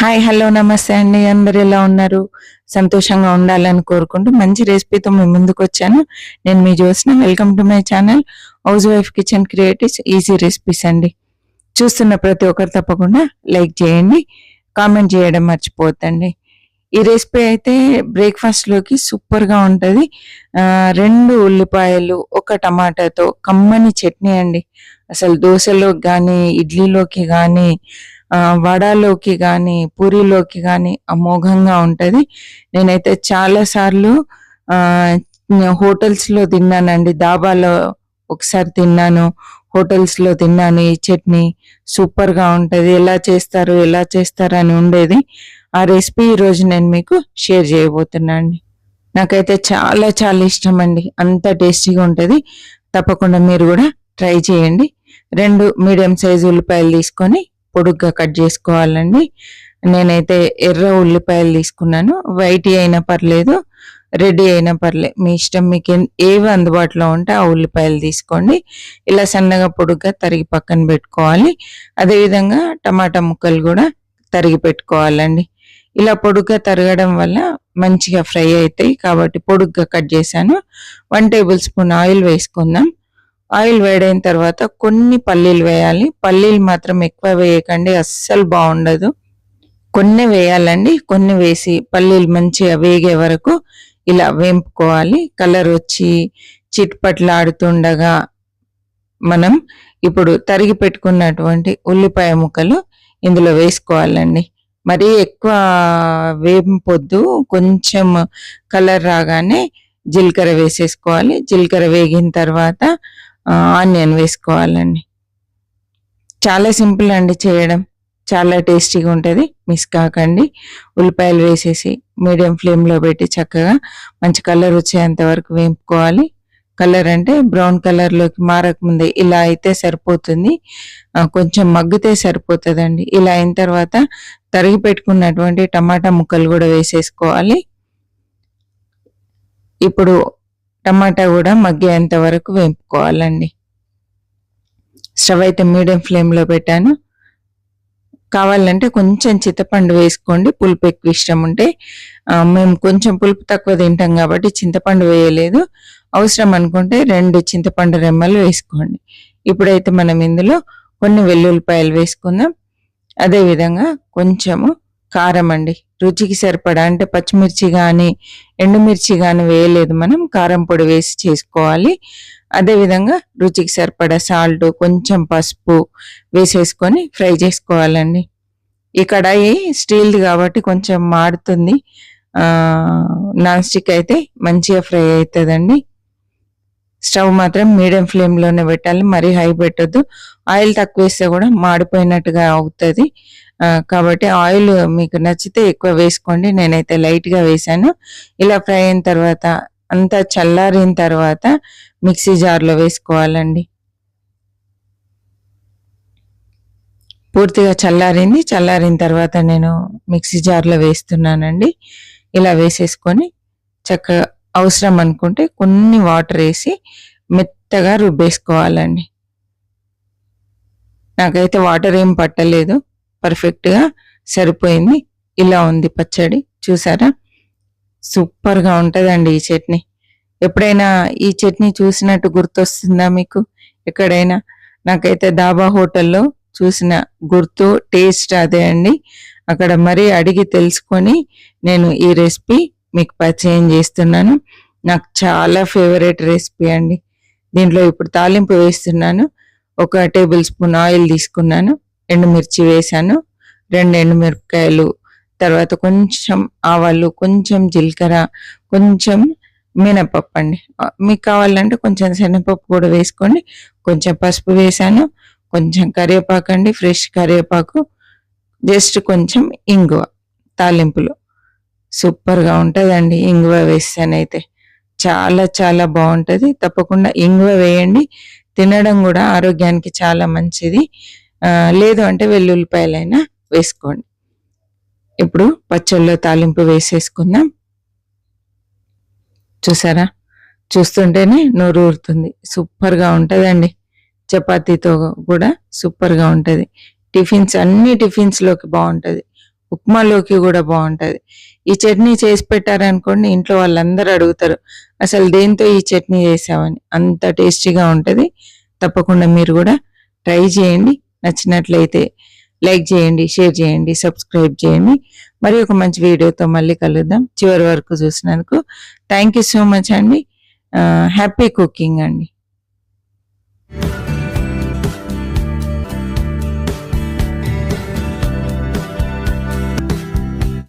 Hi hello నమస్తే అండి. అందరు ఎలా ఉన్నారు? సంతోషంగా ఉండాలని కోరుకుంటూ మంచి రెసిపీతో మీ ముందుకు వచ్చాను. నేను మీ చూసిన welcome to my channel housewife kitchen creatives easy recipes అండి. చూస్తున్న ప్రతి ఒక్కరు తప్పకుండా లైక్ చేయండి. కామెంట్ చేయడం మర్చిపోతండి ఈ రెసిపీ అయితే బ్రేక్ఫాస్ట్లోకి సూపర్గా ఉంటుంది. రెండు ఉల్లిపాయలు ఒక టమాటాతో కమ్మని చట్నీ అండి. అసలు దోశలోకి కానీ ఇడ్లీలోకి కానీ వడలోకి కానీ పూరీలోకి కానీ అమోఘంగా ఉంటుంది. నేనైతే చాలా సార్లు తిన్నానండి. దాబాలో ఒకసారి తిన్నాను. హోటల్స్లో తిన్నాను. ఈ చట్నీ సూపర్గా ఉంటుంది. ఎలా చేస్తారు ఎలా చేస్తారు అని ఉండేది. ఆ రెసిపీ ఈ రోజు నేను మీకు షేర్ చేయబోతున్నాను అండి నాకైతే చాలా చాలా ఇష్టం అండి అంత టేస్టీగా ఉంటుంది. తప్పకుండా మీరు కూడా ట్రై చేయండి. రెండు మీడియం సైజు ఉల్లిపాయలు తీసుకొని పొడుగ్గా కట్ చేసుకోవాలండి. నేనైతే ఎర్ర ఉల్లిపాయలు తీసుకున్నాను. వైట్ అయినా పర్లేదు రెడీ అయినా పర్లేదు మీ ఇష్టం మీకు ఏవి అందుబాటులో ఉంటే ఆ ఉల్లిపాయలు తీసుకోండి. ఇలా సన్నగా పొడుగ్గా తరిగి పక్కన పెట్టుకోవాలి. అదేవిధంగా టమాటా ముక్కలు కూడా తరిగి పెట్టుకోవాలండి. ఇలా పొడుగ్గా తరగడం వల్ల మంచిగా ఫ్రై అవుతాయి కాబట్టి పొడుగ్గా కట్ చేశాను. వన్ టేబుల్ స్పూన్ ఆయిల్ వేసుకుందాం. ఆయిల్ వేడైన తర్వాత కొన్ని పల్లీలు వేయాలి. పల్లీలు మాత్రం ఎక్కువ వేయకండి అస్సలు బాగుండదు. కొన్ని వేయాలండి కొన్ని వేసి పల్లీలు మంచిగా వేగే వరకు ఇలా వేంపుకోవాలి. కలర్ వచ్చి చిట్పట్లాడుతుండగా మనం ఇప్పుడు తరిగి పెట్టుకున్నటువంటి ఉల్లిపాయ ముక్కలు ఇందులో వేసుకోవాలండి. మరీ ఎక్కువ వేంపొద్దు కొంచెం కలర్ రాగానే జీలకర్ర వేసేసుకోవాలి. జీలకర్ర వేగిన తర్వాత ఆనియన్ వేసుకోవాలండి. చాలా సింపుల్ అండి చేయడం. చాలా టేస్టీగా ఉంటుంది. మిస్ కాకండి. ఉల్లిపాయలు వేసేసి మీడియం ఫ్లేమ్లో పెట్టి చక్కగా మంచి కలర్ వచ్చేంత వరకు వేపుకోవాలి. కలర్ అంటే బ్రౌన్ కలర్లోకి మారకముందే ఇలా అయితే సరిపోతుంది. కొంచెం మగ్గితే సరిపోతుందండి. ఇలా అయిన తర్వాత తరిగి పెట్టుకున్నటువంటి టమాటా ముక్కలు కూడా వేసేసుకోవాలి. ఇప్పుడు టమాటా కూడా మగ్గేంత వరకు వేపుకోవాలండి. స్టవ్ అయితే మీడియం ఫ్లేమ్లో పెట్టాను. కావాలంటే కొంచెం చింతపండు వేసుకోండి. పులుపు ఎక్కువ ఇష్టం ఉంటే మేము కొంచెం పులుపు తక్కువ తింటాం కాబట్టి చింతపండు వేయలేదు. అవసరం అనుకుంటే రెండు చింతపండు రెమ్మలు వేసుకోండి. ఇప్పుడైతే మనం ఇందులో కొన్ని వెల్లుల్లిపాయలు వేసుకుందాం. అదే విధంగా కొంచెము కారం అండి రుచికి సరిపడా అంటే పచ్చిమిర్చి కానీ ఎండుమిర్చి కానీ వేయలేదు మనం. కారం పొడి వేసి చేసుకోవాలి. అదే విధంగా రుచికి సరిపడా సాల్ట్ కొంచెం పసుపు వేసేసుకొని ఫ్రై చేసుకోవాలండి. ఈ కడాయి స్టీల్ది కాబట్టి కొంచెం మాడుతుంది నాన్ స్టిక్ అయితే మంచిగా ఫ్రై అవుతుందండి. స్టవ్ మాత్రం మీడియం ఫ్లేమ్లోనే పెట్టాలి. మరీ హై పెట్టద్దు. ఆయిల్ తక్కువ వేస్తే కూడా మాడిపోయినట్టుగా అవుతుంది. కాబట్టి ఆయిల్ మీకు నచ్చితే ఎక్కువ వేసుకోండి. నేనైతే లైట్గా వేసాను ఇలా ఫ్రై అయిన తర్వాత అంతా చల్లారిన తర్వాత మిక్సీ జార్లో వేసుకోవాలండి. పూర్తిగా చల్లారింది. చల్లారిన తర్వాత నేను మిక్సీ జార్లో వేస్తున్నానండి. ఇలా వేసేసుకొని చక్కగా అవసరం అనుకుంటే కొన్ని వాటర్ వేసి మెత్తగా రుబ్బేసుకోవాలండి. నాకైతే వాటర్ ఏం పట్టలేదు. పర్ఫెక్ట్గా సరిపోయింది. ఇలా ఉంది పచ్చడి. చూసారా? సూపర్గా ఉంటుందండి ఈ చట్నీ. ఎప్పుడైనా ఈ చట్నీ చూసినట్టు గుర్తొస్తుందా మీకు? ఎక్కడైనా? నాకైతే దాబా హోటల్లో చూసిన గుర్తు టేస్ట్ అదే అండి. అక్కడ మరీ అడిగి తెలుసుకొని నేను ఈ రెసిపీ మీకు పరిచయం చేస్తున్నాను. నాకు చాలా ఫేవరెట్ రెసిపీ అండి. దీంట్లో ఇప్పుడు తాలింపు వేస్తున్నాను. ఒక టేబుల్ స్పూన్ ఆయిల్ తీసుకున్నాను. ఎండుమిర్చి వేసాను రెండు ఎండుమిరపకాయలు తర్వాత కొంచెం ఆవాలు కొంచెం జీలకర్ర కొంచెం మినపప్పు అండి. మీకు కావాలంటే కొంచెం శనగపప్పు కూడా వేసుకోండి. కొంచెం పసుపు వేసాను కొంచెం కరివేపాకు అండి ఫ్రెష్ కరివేపాకు. జస్ట్ కొంచెం ఇంగువ తాలింపులు. సూపర్గా ఉంటుందండి ఇంగువ వేస్తానైతే చాలా చాలా బాగుంటుంది. తప్పకుండా ఇంగువ వేయండి. తినడం కూడా ఆరోగ్యానికి చాలా మంచిది. లేదు అంటే వెల్లుల్లిపాయలైనా వేసుకోండి. ఇప్పుడు పచ్చళ్ళలో తాలింపు వేసేసుకుందాం. చూసారా? చూస్తుంటేనే నోరు ఊరుతుంది. సూపర్గా ఉంటుందండి. చపాతీతో కూడా సూపర్గా ఉంటుంది. టిఫిన్స్ అన్ని టిఫిన్స్లోకి బాగుంటుంది. ఉప్మాలోకి కూడా బాగుంటుంది. ఈ చట్నీ చేసి పెట్టారనుకోండి ఇంట్లో వాళ్ళందరూ అడుగుతారు అసలు దేంతో ఈ చట్నీ చేసామని అంత టేస్టీగా ఉంటుంది. తప్పకుండా మీరు కూడా ట్రై చేయండి. నచ్చినట్లయితే లైక్ చేయండి షేర్ చేయండి సబ్స్క్రైబ్ చేయండి. మరి ఒక మంచి వీడియోతో మళ్ళీ కలుద్దాం. చివరి వరకు చూసినందుకు థ్యాంక్ యూ సో మచ్ అండి. హ్యాపీ కుకింగ్ అండి.